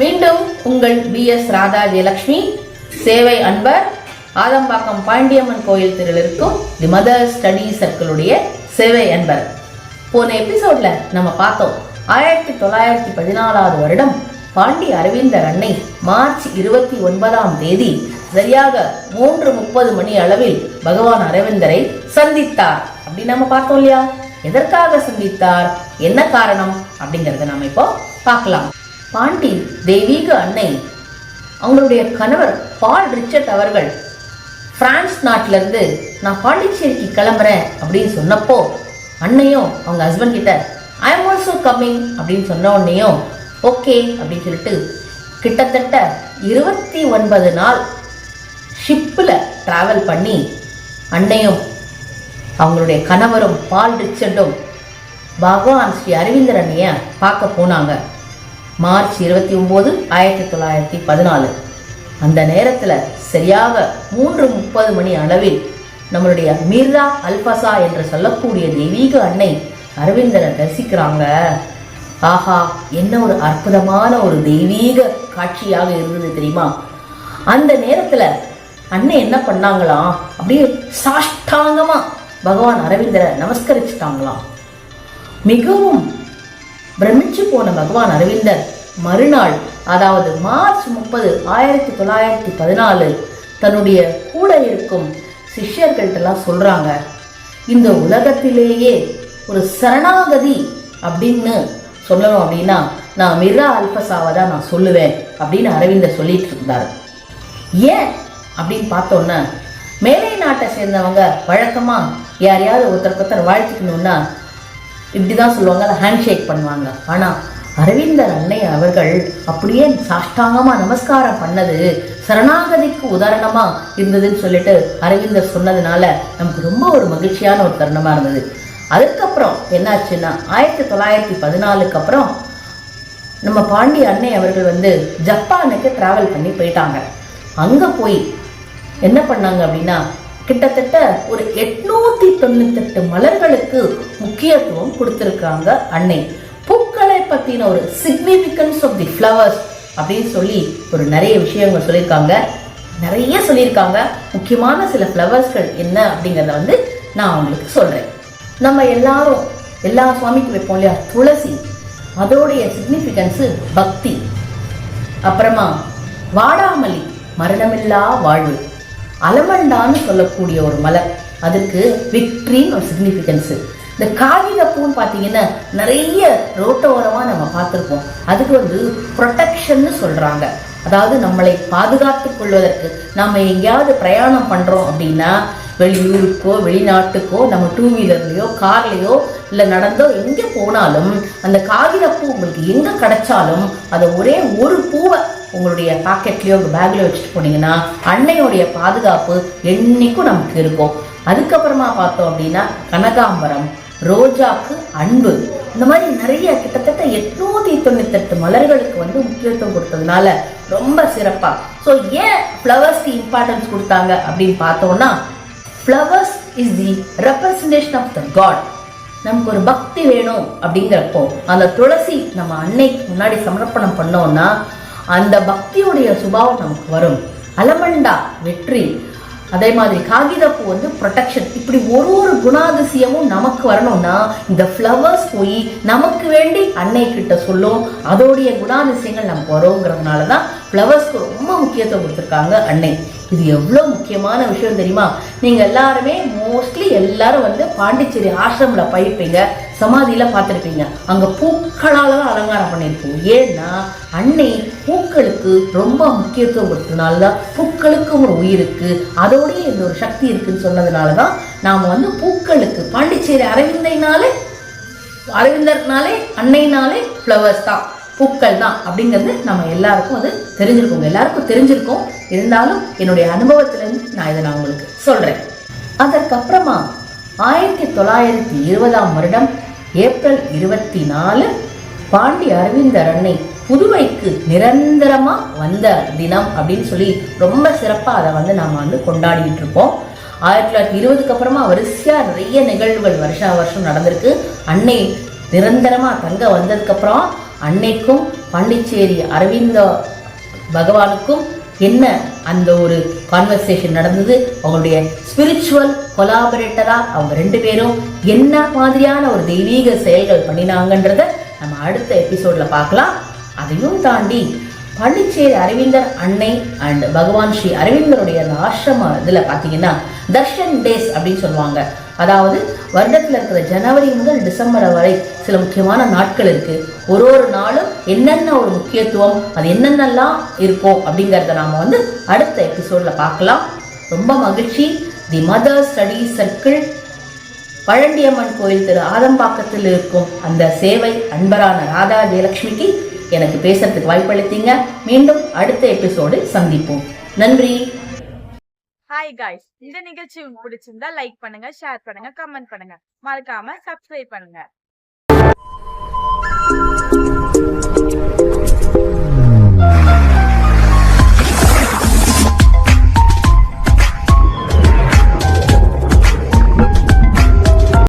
மீண்டும் உங்கள் B S Radha Jayalakshmi சேவை அன்பர் ஆதம்பாக்கம் பாண்டியம்மன் கோயில் தெருவில் இருக்கும் தி மதர் ஸ்டடி சர்க்கிளுடைய சேவை அன்பர். போன எபிசோட்ல நம்ம பார்த்தோம் ஆயிரத்தி தொள்ளாயிரத்தி பதினாலாவது வருடம் பாண்டி அரவிந்தர் அன்னை மார்ச் இருபத்தி ஒன்பதாம் தேதி சரியாக மூன்று முப்பது மணி அளவில் பகவான் அரவிந்தரை சந்தித்தார். அப்படின்னு நம்ம பார்த்தோம் இல்லையா? எதற்காக சந்தித்தார்? என்ன காரணம்? அப்படிங்கறத நாம இப்போ பார்க்கலாம். பாண்டி தெய்வீக அன்னை. அவங்களுடைய கணவர் பால் ரிச்சர்ட் அவர்கள் பிரான்ஸ் நாட்டிலேருந்து நான் பாண்டிச்சேரிக்கு கிளம்புறேன் அப்படின்னு சொன்னப்போ அன்னையும் அவங்க ஹஸ்பண்ட் கிட்ட ஐ எம் ஆல்சோ கம்மிங் அப்படின்னு சொன்ன உடனேயும் ஓகே அப்படின்னு சொல்லிட்டு கிட்டத்தட்ட இருபத்தி ஒன்பது நாள் ஷிப்பில் ட்ராவல் பண்ணி அன்னையும் அவங்களுடைய கணவரும் பால் ரிச்சர்டும் பகவான் ஸ்ரீ அரவிந்தர் அண்ணைய பார்க்க போனாங்க. மார்ச் இருபத்தி ஒம்பது ஆயிரத்தி தொள்ளாயிரத்தி பதினாலு. அந்த நேரத்தில் சரியாக மூன்று முப்பது மணி அளவில் நம்மளுடைய மீர்ரா அல்பசா என்று சொல்லக்கூடிய தெய்வீக அன்னை அரவிந்தரை தரிசிக்கிறாங்க. ஆஹா என்ன ஒரு அற்புதமான ஒரு தெய்வீக காட்சியாக இருந்தது தெரியுமா? அந்த நேரத்தில் அண்ணன் என்ன பண்ணாங்களாம் அப்படியே சாஷ்டாங்கமாக பகவான் அரவிந்தரை நமஸ்கரிச்சுட்டாங்களாம். மிகவும் பிரமிச்சு போன பகவான் அரவிந்தர். மறுநாள் அதாவது மார்ச் முப்பது ஆயிரத்தி தொள்ளாயிரத்தி பதினாலு தன்னுடைய கூட இருக்கும் சிஷ்யர்கள்ட்டெல்லாம் சொல்கிறாங்க இந்த உலகத்திலேயே ஒரு சரணாகதி அப்படின்னு சொல்லணும் அப்படின்னா நான் மிர்ரா அல்பசாவை தான் நான் சொல்லுவேன் அப்படின்னு அரவிந்தர் சொல்லிட்டு இருந்தார். ஏன் அப்படின்னு பார்த்தோன்னா மேலை நாட்டை சேர்ந்தவங்க வழக்கமாக யாரையாவது ஒருத்தருக்கு ஒருத்தர் வாழ்த்துக்கணும்னா இப்படி தான் சொல்லுவாங்க ஹேண்ட் ஷேக் பண்ணுவாங்க. ஆனால் அரவிந்தர் அன்னை அவர்கள் அப்படியே சாஷ்டாங்கமாக நமஸ்காரம் பண்ணது சரணாகதிக்கு உதாரணமாக இருந்ததுன்னு சொல்லிட்டு அரவிந்தர் சொன்னதுனால நமக்கு ரொம்ப ஒரு மகிழ்ச்சியான ஒரு தருணமாக இருந்தது. அதுக்கப்புறம் என்னாச்சுன்னா ஆயிரத்தி தொள்ளாயிரத்தி பதினாலுக்கு அப்புறம் நம்ம பாண்டி அன்னை அவர்கள் வந்து ஜப்பானுக்கு ட்ராவல் பண்ணி போயிட்டாங்க. அங்கே போய் என்ன பண்ணாங்க அப்படின்னா கிட்டத்தட்ட ஒரு எட்நூத்தி தொண்ணூத்தெட்டு மலர்களுக்கு முக்கியத்துவம் கொடுத்திருக்காங்க அன்னை. பூக்களை பத்தின ஒரு சிக்னிபிகன்ஸ் ஆஃப் தி ஃப்ளவர்ஸ் அப்படின்னு சொல்லி ஒரு நிறைய விஷயங்கள் சொல்லியிருக்காங்க. நிறைய சொல்லியிருக்காங்க. முக்கியமான சில ஃப்ளவர்ஸ்கள் என்ன அப்படிங்கிறத வந்து நான் உங்களுக்கு சொல்கிறேன் நம்ம எல்லாரும் எல்லா சுவாமிக்கும் வைப்போம் இல்லையா? துளசி. அதோடைய சிக்னிஃபிகன்ஸு பக்தி. அப்புறமா வாடாமல்லி மரணமில்லா வாழ்வு. அலமண்டான்னு சொல்லக்கூடிய ஒரு மலர் அதுக்கு விக்ட்ரின்னு ஒரு சிக்னிஃபிகன்ஸு இந்த காகித பூன்னு பார்த்தீங்கன்னா நிறைய ரோட்டோரமாக நம்ம பார்த்துருப்போம். அதுக்கு வந்து ப்ரொடெக்ஷன்னு சொல்கிறாங்க அதாவது நம்மளை பாதுகாத்து கொள்வதற்கு நம்ம எங்கேயாவது பிரயாணம் பண்ணுறோம் அப்படின்னா வெளியூருக்கோ வெளிநாட்டுக்கோ நம்ம டூ வீலர்லேயோ கார்லேயோ இல்லை நடந்தோ எங்கே போனாலும் அந்த காகிதப்பூ உங்களுக்கு எங்கே கிடைச்சாலும் அதை ஒரே ஒரு பூவை உங்களுடைய பாக்கெட்லேயோ உங்கள் பேக்கில் வச்சுட்டு போனீங்கன்னா அன்னையுடைய பாதுகாப்பு என்னைக்கும் நமக்கு இருக்கும். அதுக்கப்புறமா பார்த்தோம் அப்படின்னா கனகாம்பரம் ரோஜாக்கு அன்பு. இந்த மாதிரி நிறைய கிட்டத்தட்ட எட்நூத்தி தொண்ணூத்தெட்டு மலர்களுக்கு வந்து முக்கியத்துவம் கொடுத்ததுனால ரொம்ப சிறப்பா. ஸோ ஏன் ஃப்ளவர்ஸ்க்கு இம்பார்ட்டன்ஸ் கொடுத்தாங்க அப்படின்னு பார்த்தோம்னா flowers is the representation of the god நமக்கு ஒரு பக்தி வேணும் அப்படிங்கிறப்போ அந்த துளசி நம்ம அன்னைக்கு முன்னாடி சமர்ப்பணம் பண்ணோம்னா அந்த பக்தியுடைய சுபாவம் நமக்கு வரும். அலமண்டா வெற்றி. அதே மாதிரி காகிதப்பூ வந்து ப்ரொடெக்ஷன் இப்படி ஒரு ஒரு குணாதிசயமும் நமக்கு வரணும்னா இந்த ஃப்ளவர்ஸ் போய் நமக்கு வேண்டி அன்னை கிட்ட சொல்லும். அதோடைய குணாதிசயங்கள் நமக்கு வருங்கிறதுனால தான் ஃப்ளவர்ஸ்க்கு ரொம்ப முக்கியத்துவம் கொடுத்துருக்காங்க அன்னை. இது எவ்வளோ முக்கியமான விஷயம் தெரியுமா? நீங்கள் எல்லாருமே மோஸ்ட்லி எல்லாரும் வந்து பாண்டிச்சேரி ஆசிரமில் போயிருப்பீங்க சமாதியில் பார்த்துருப்பீங்க. அங்கே பூக்களால் தான் அலங்காரம் பண்ணியிருப்போம் ஏன்னா அன்னை பூக்களுக்கு ரொம்ப முக்கியத்துவம் கொடுத்ததுனால தான் பூக்களுக்கும் ஒரு உயிர் அதோடய இந்த ஒரு சக்தி இருக்குன்னு சொன்னதுனால தான் நாம் வந்து பூக்களுக்கு பாண்டிச்சேரி அரவிந்தைனாலே அரவிந்தர்னாலே அன்னைனாலே ஃப்ளவர்ஸ் தான். பூக்கள் தான் அப்படிங்கிறது நம்ம எல்லாருக்கும் அது தெரிஞ்சிருக்கோம். எல்லாருக்கும் தெரிஞ்சிருக்கோம். இருந்தாலும் என்னுடைய அனுபவத்திலேருந்து நான் இதை நான் உங்களுக்கு சொல்கிறேன் அதற்கப்புறமா ஆயிரத்தி தொள்ளாயிரத்தி இருபதாம் வருடம் ஏப்ரல் இருபத்தி நாலு பாண்டி அரவிந்தர் அன்னை புதுவைக்கு நிரந்தரமாக வந்த தினம் அப்படின்னு சொல்லி ரொம்ப சிறப்பாக அதை வந்து நாம் வந்து கொண்டாடிட்டு இருப்போம் ஆயிரத்தி தொள்ளாயிரத்தி இருபதுக்கு அப்புறமா வரிசையா நிறைய நிகழ்வுகள் வருஷா வருஷம் நடந்திருக்கு. அன்னை நிரந்தரமாக தங்க வந்ததுக்கப்புறம் அன்னைக்கும் பாண்டிச்சேரி அரவிந்த பகவானுக்கும் என்ன அந்த ஒரு கான்வர்சேஷன் நடந்தது? அவங்களுடைய ஸ்பிரிச்சுவல் கொலாபரேட்டராக அவங்க ரெண்டு பேரும் என்ன மாதிரியான ஒரு தெய்வீக செயல்கள் பண்ணினாங்கன்றத நம்ம அடுத்த எபிசோடில் பார்க்கலாம். அதையும் தாண்டி பாண்டிச்சேரி அரவிந்தர் அன்னை அண்ட் பகவான் ஸ்ரீ அரவிந்தருடைய அந்த ஆசிரம இதில் பார்த்தீங்கன்னா தர்ஷன் டேஸ் அப்படின்னு சொல்லுவாங்க. அதாவது வருடத்தில் இருக்கிற ஜனவரி முதல் டிசம்பர் வரை சில முக்கியமான நாட்கள் இருக்குது ஒரு ஒரு நாளும் என்னென்ன ஒரு முக்கியத்துவம் அது என்னென்னலாம் இருக்கும் அப்படிங்கிறத நாம் வந்து அடுத்த எபிசோடில் பார்க்கலாம். ரொம்ப மகிழ்ச்சி. The mother study circle Pazhandiyamman கோயில் திரு ஆதம்பாக்கத்தில் இருக்கும் அந்த சேவை அன்பரான ராதா ஜெயலட்சுமிக்கு எனக்கு பேசுறதுக்கு வாய்ப்பளித்தீங்க. மீண்டும் அடுத்த எபிசோடு சந்திப்போம். நன்றி. ஹாய் காய்ஸ் இந்த நிகழ்ச்சி பிடிச்சிருந்தா லைக் பண்ணுங்க ஷேர் பண்ணுங்க கமெண்ட் பண்ணுங்க. மறக்காம சப்ஸ்கிரைப் பண்ணுங்க.